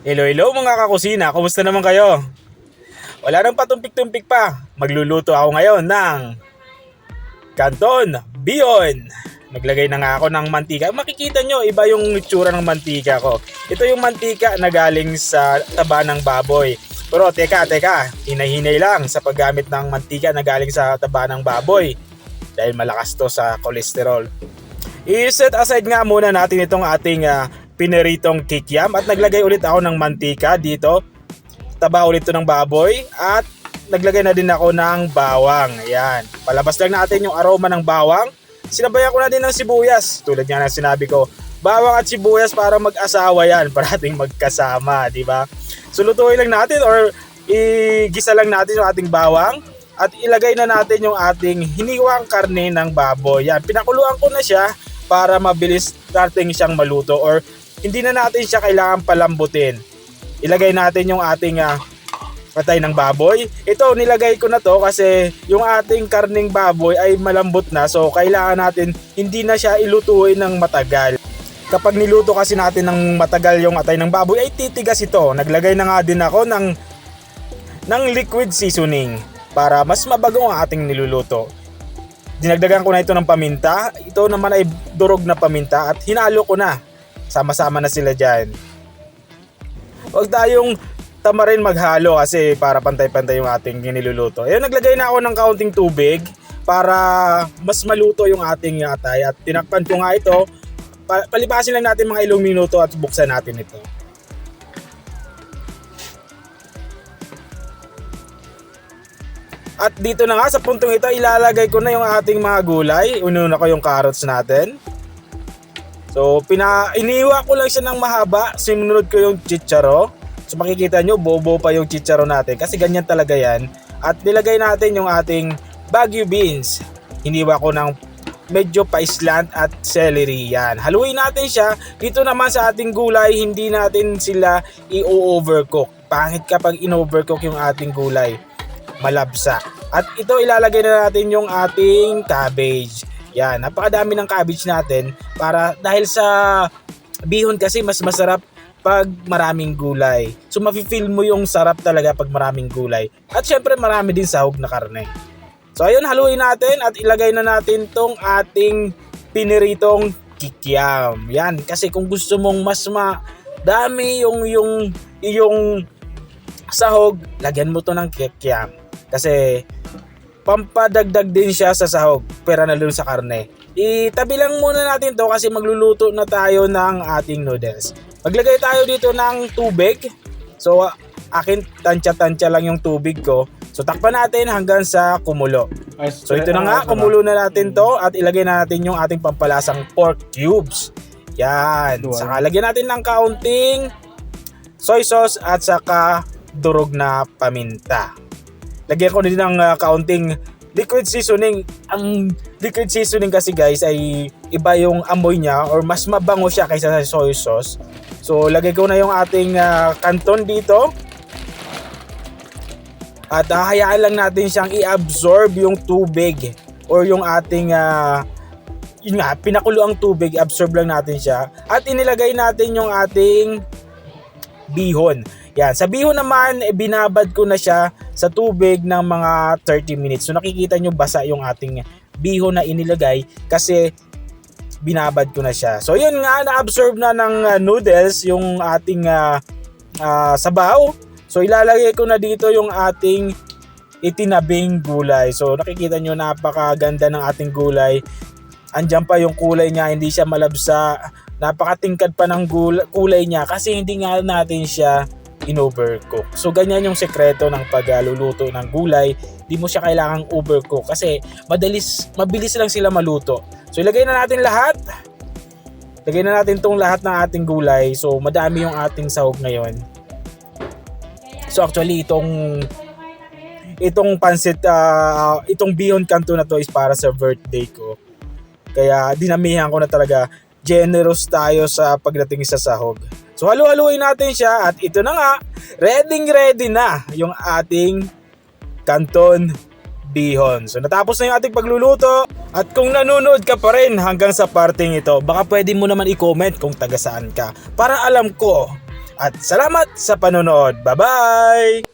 Hello, hello mga kakusina. Kumusta naman kayo? Wala nang patumpik-tumpik pa. Magluluto ako ngayon ng Canton Bion. Naglagay na nga ako ng mantika. Makikita nyo, iba yung itsura ng mantika ko. Ito yung mantika na galing sa taba ng baboy. Pero teka, teka, hinay-hinay lang sa paggamit ng mantika na galing sa taba ng baboy. Dahil malakas to sa kolesterol. I-set aside nga muna natin itong ating ah, pineritong kikiam at naglagay ulit ako ng mantika dito. Taba ulit to ng baboy at naglagay na din ako ng bawang. Ayan. Palabas lang natin yung aroma ng bawang. Sinabayan ko na din ng sibuyas. Tulad nga ng sinabi ko, bawang at sibuyas para mag-asawa yan, parating magkasama, di ba? So lutuin lang natin or igisa lang natin yung ating bawang at ilagay na natin yung ating hiniwang karne ng baboy. Yan, pinakuluan ko na siya para mabilis natin siyang maluto or hindi na natin siya kailangan palambutin. Ilagay natin yung ating ah, patay ng baboy. Ito, nilagay ko na to kasi yung ating karning baboy ay malambot na so kailangan natin hindi na siya ilutuin ng matagal. Kapag niluto kasi natin ng matagal yung atay ng baboy ay titigas ito. Naglagay na nga din ako ng ng liquid seasoning para mas mabago ang ating niluluto. Dinagdagan ko na ito ng paminta. Ito naman ay durog na paminta at hinalo ko na. Sama-sama na sila dyan. Huwag tayong tamarin maghalo kasi para pantay-pantay yung ating niluluto. Ayun, naglagay na ako ng kaunting tubig para mas maluto yung ating atay at tinakpan ko nga ito. Pa- palipasin lang natin mga ilang minuto at buksan natin ito. At dito na nga sa puntong ito, ilalagay ko na yung ating mga gulay. Ununa ko yung carrots natin. So, pina iniwa ko lang siya ng mahaba. Sinunod ko yung chicharo. So, makikita nyo, bobo pa yung chicharo natin. Kasi ganyan talaga yan. At nilagay natin yung ating Baguio beans. Iniwa ko ng medyo paislant at celery yan. Haluin natin siya. Dito naman sa ating gulay, hindi natin sila i-overcook. Pangit kapag in-overcook yung ating gulay. Malabsa. At ito ilalagay na natin yung ating cabbage. Yan, napakadami ng cabbage natin para dahil sa bihon kasi mas masarap pag maraming gulay. So mafe-feel mo yung sarap talaga pag maraming gulay. At syempre marami din sahog na karne. So ayun, haluin natin at ilagay na natin tong ating piniritong kikiam. Yan, kasi kung gusto mong mas madami yung yung yung sahog, lagyan mo to ng kikiam. Kasi pampadagdag din siya sa sahog, pera na doon sa karne. Itabi lang muna natin to kasi magluluto na tayo ng ating noodles. Maglagay tayo dito ng tubig. So, akin tansya-tansya lang yung tubig ko. So, takpan natin hanggang sa kumulo. So, ito na nga, kumulo na natin to at ilagay na natin yung ating pampalasang pork cubes. Yan. Saka lagyan natin ng kaunting soy sauce at saka durog na paminta. Lagyan ko din ng ah, kaunting liquid seasoning. Ang liquid seasoning kasi guys ay iba yung amoy niya or mas mabango siya kaysa sa soy sauce. So lagay ko na yung ating ah, kanton dito. At hahayaan lang natin siyang i-absorb yung tubig or yung ating ah, yun nga, pinakulo ang tubig, absorb lang natin siya. At inilagay natin yung ating bihon. Yan, sa bihon naman, eh, binabad ko na siya sa tubig ng mga 30 minutes. So nakikita nyo basa yung ating bihon na inilagay kasi binabad ko na siya. So yun nga, na-absorb na ng uh, noodles yung ating uh, uh, sabaw. So ilalagay ko na dito yung ating itinabing gulay. So nakikita nyo napakaganda ng ating gulay. Andyan pa yung kulay niya, hindi siya malabsa. Napakatingkad pa ng gul- kulay niya kasi hindi nga natin siya in-overcook. So ganyan yung sekreto ng pagluluto ng gulay. Di mo siya kailangang overcook kasi madalis, mabilis lang sila maluto. So ilagay na natin lahat. Lagay na natin tong lahat ng ating gulay. So madami yung ating sahog ngayon. So actually itong itong pansit ah, itong bihon kanto na to is para sa birthday ko. Kaya dinamihan ko na talaga generous tayo sa pagdating sa sahog. So halu-haluin natin siya at ito na nga, ready ready na yung ating kanton bihon. So natapos na yung ating pagluluto at kung nanonood ka pa rin hanggang sa parting ito, baka pwede mo naman i-comment kung taga saan ka para alam ko At salamat sa panonood. Bye-bye!